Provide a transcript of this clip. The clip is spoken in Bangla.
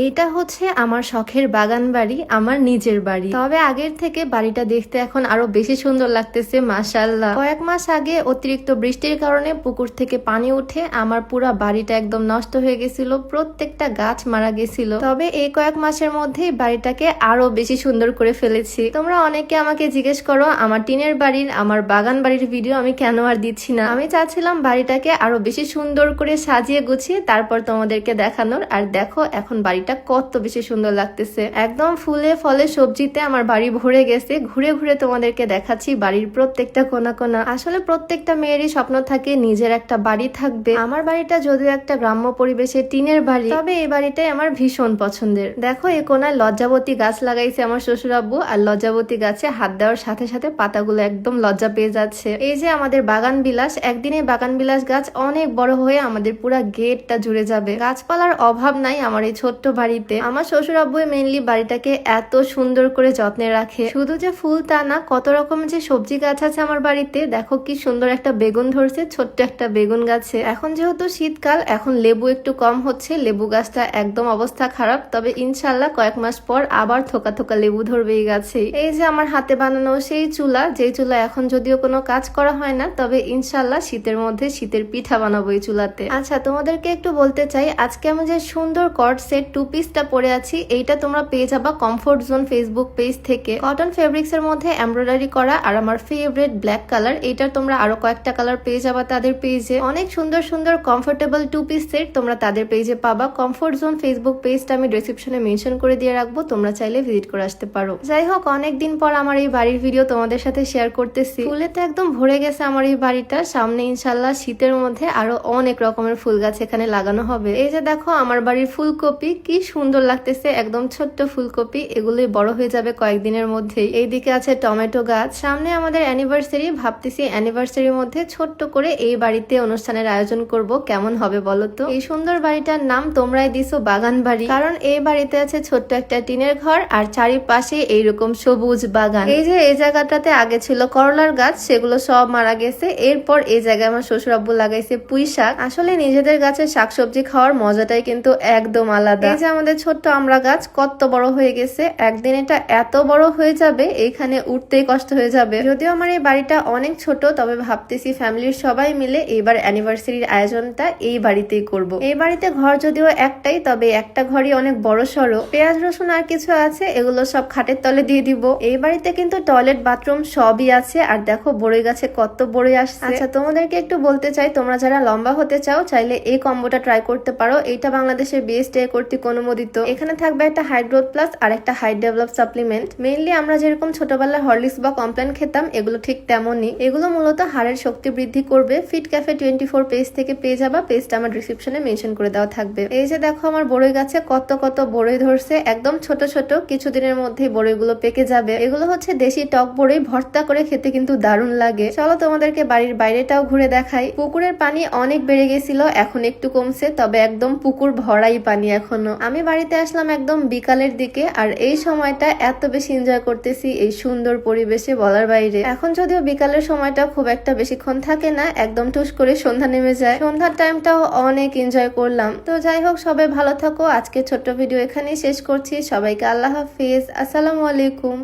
এইটা হচ্ছে আমার শখের বাগান বাড়ি, আমার নিজের বাড়ি। তবে আগের থেকে বাড়িটা দেখতে এখন আরও বেশি সুন্দর লাগতেছে মাসাল্লাহ কয়েক মাস আগে অতিরিক্ত বৃষ্টির কারণে পুকুর থেকে পানি উঠে আমার পুরা বাড়িটা একদম নষ্ট হয়ে গেছিল, প্রত্যেকটা গাছ মারা গেছিল। তবে এই কয়েক মাসের মধ্যেই বাড়িটাকে আরও বেশি সুন্দর করে ফেলেছি। তোমরা অনেকে আমাকে জিজ্ঞেস করো, আমার টিনের বাড়ির, আমার বাগান বাড়ির ভিডিও আমি কেন আর দিচ্ছি না? আমি চাচ্ছিলাম বাড়িটাকে আরও বেশি সুন্দর করে সাজিয়ে গুছিয়ে তারপর তোমাদেরকে দেখানোর। আর দেখো, এখন বাড়িটা কত বেশি সুন্দর লাগতেছে। একদম ফুলে ফলে সবজিতে আমার বাড়ি ভরে গেছে। ঘুরে ঘুরে তোমাদেরকে দেখাচ্ছি বাড়ির প্রত্যেকটা কোনা কোনা। আসলে প্রত্যেকটা মেয়েরই স্বপ্ন থাকে নিজের একটা বাড়ি থাকবে। আমার বাড়িটা যদিও একটা গ্রাম্য পরিবেশে টিনের বাড়ি, তবে এই বাড়িটাই আমার ভীষণ পছন্দের। দেখো এই কোনায় লজ্জাবতী গাছ লাগাইছে আমার শ্বশুর আব্বু আর লজ্জাবতী গাছে হাত দেওয়ার সাথে সাথে পাতাগুলো একদম লজ্জা পেয়ে যাচ্ছে। এই যে আমাদের বাগান বিলাস, একদিনে বাগান বিলাস গাছ অনেক বড় হয়ে আমাদের পুরা গেটটা জুড়ে যাবে। গাছপালার অভাব নাই আমার এই ছোট্ট বাড়িতে। আমার শ্বশুর আব্বু মেনলি বাড়িটাকে এত সুন্দর করে যত্নে রাখে। শুধু যে ফুল তা না, কত রকম যে সবজি গাছ আছে আমার বাড়িতে, দেখো কি সুন্দর একটা বেগুন ধরছে, ছোট্ট একটা বেগুন গাছে। এখন যেহেতু শীতকাল, এখন লেবু একটু কম হচ্ছে, লেবু গাছটা একদম অবস্থা খারাপ, তবে ইনশাল্লাহ কয়েক মাস পর আবার থোকা থোকা লেবু ধরবে এই গাছে। এই যে আমার হাতে বানানো সেই চুলা, যেই চুলা এখন যদিও কোনো কাজ করা হয় না, তবে ইনশাল্লাহ শীতের মধ্যে শীতের পিঠা বানাবো এই চুলাতে। আচ্ছা তোমাদেরকে একটু বলতে চাই, আজকে আমি যে সুন্দর কট সেট টু পিসটা পরে আছি। এইটা তোমরা পেয়ে যাবা কমফোর্ট জোন ফেসবুক পেজ থেকে। কটন ফেব্রিক্স এর মধ্যে এমব্রয়ডারি করা আর আমার ফেভারিট ব্ল্যাক কালার এইটার তোমরা আরও কয়েকটা কালার পেয়ে যাবা তাদের পেজে অনেক সুন্দর সুন্দর কমফোর্টেবল টু পিস সেট তোমরা তাদের পেজে পাবা। কমফোর্ট জোন ফেসবুক পেজটা আমি ডিসক্রিপশনে মেনশন করে দিয়ে রাখব, তোমরা চাইলে ভিজিট করে আসতে পারো। যাই হোক অনেক দিন পর আমার এই বাড়ির ভিডিও তোমাদের সাথে শেয়ার করতেছি। ফুলে তো একদম ভরে গেছে আমার এই বাড়িটা। সামনে ইনশাল্লাহ শীতের মধ্যে আরও অনেক রকমের ফুল গাছ এখানে লাগানো হবে। এই যে দেখো, আমার বাড়ির ফুলকপি কি সুন্দর লাগতেছে, একদম ছোট্ট ফুলকপি, এগুলোই বড় হয়ে যাবে কয়েকদিনের মধ্যেই। এইদিকে আছে টমেটো গাছ। সামনে আমাদের অ্যানিভার্সারি ভাবতেছি অ্যানিভার্সারির মধ্যে ছোট্ট করে এই বাড়িতে অনুষ্ঠানের আয়োজন করব। কেমন হবে বলো তো? এই সুন্দর বাড়িটার নাম তোমরাই দিছো বাগান বাড়ি। কারণ এই বাড়িতে আছে ছোট্ট একটা টিনের ঘর আর চারিপাশে এইরকম সবুজ বাগান। এই যে এই জায়গাটাতে আগে ছিল করলার গাছ, সেগুলো সব মারা গেছে। এরপর এই জায়গায় আমার শ্বশুর আব্বু লাগাইছে পুঁই শাক। আসলে নিজেদের গাছের শাকসবজি খাওয়ার মজাটাই কিন্তু একদম আলাদা। যে আমাদের ছোট্ট আমড়া গাছ কত বড় হয়ে গেছে, একদিন এটা এত বড় হয়ে যাবে এখানে উঠতেই কষ্ট হয়ে যাবে। যদিও আমার এই বাড়িটা অনেক ছোট, তবে ভাবতেছি ফ্যামিলির সবাই মিলে এইবার অ্যানিভার্সারির আয়োজনটা এই বাড়িতেই করব। এই বাড়িতে ঘর যদিও একটাই, তবে একটা ঘরই অনেক বড় সড়ো। পেঁয়াজ, রসুন আর কিছু আছে, এগুলো সব খাটের তলে দিয়ে দিব। এই বাড়িতে কিন্তু টয়লেট বাথরুম সবই আছে, আর দেখো বড়ই গাছে কত বড়ই আসছে। আচ্ছা তোমাদেরকে একটু বলতে চাই, তোমরা যারা লম্বা হতে চাও, চাইলে এই কম্বোটা ট্রাই করতে পারো। এইটা বাংলাদেশের বিএসটি কর্তৃক অনুমোদিত। এখানে থাকবে একটা হাই গ্রোথ প্লাস আর একটা হাই ডেভেলপ সাপ্লিমেন্ট। মেইনলি আমরা যেরকম ছোটবেলায় হরলিক্স বা কমপ্লেন খেতাম, এগুলো ঠিক তেমনই। এগুলো মূলত হাড়ের শক্তি বৃদ্ধি করবে। Fit cafe twenty four page থেকে পেয়ে যাবা। পেজটা আমার ডিসক্রিপশনে মেনশন করে দেওয়া থাকবে। এই যে দেখো আমার বড়ই গাছে কত কত বড়ই ধরছে। একদম ছোট ছোট, কিছুদিনের মধ্যেই বড়ইগুলো পেকে যাবে। এগুলো হচ্ছে দেশি টক বড়ই, ভর্তা করে খেতে কিন্তু দারুণ লাগে। চলো তোমাদেরকে বাড়ির বাইরেটাও ঘুরে দেখাই। পুকুরের পানি অনেক বেড়ে গেছিল, এখন একটু কমছে, তবে একদম পুকুর ভরাই পানি এখনও। আমি বাড়িতে আসলাম একদম বিকালের দিকে, আর এই সময়টা এত বেশি এনজয় করতেছি এই সুন্দর পরিবেশে বলার বাইরে। এখন যদিও বিকালের সময়টা খুব একটা বেশিক্ষণ থাকে না, একদম টুস করে সন্ধ্যা নেমে যায়। সন্ধ্যার টাইমটাও অনেক এনজয় করলাম। তো যাই হোক, সবাই ভালো থাকো। আজকে ছোট্ট ভিডিও এখানেই শেষ করছি। সবাইকে আল্লাহ হাফিজ। আসসালামু আলাইকুম।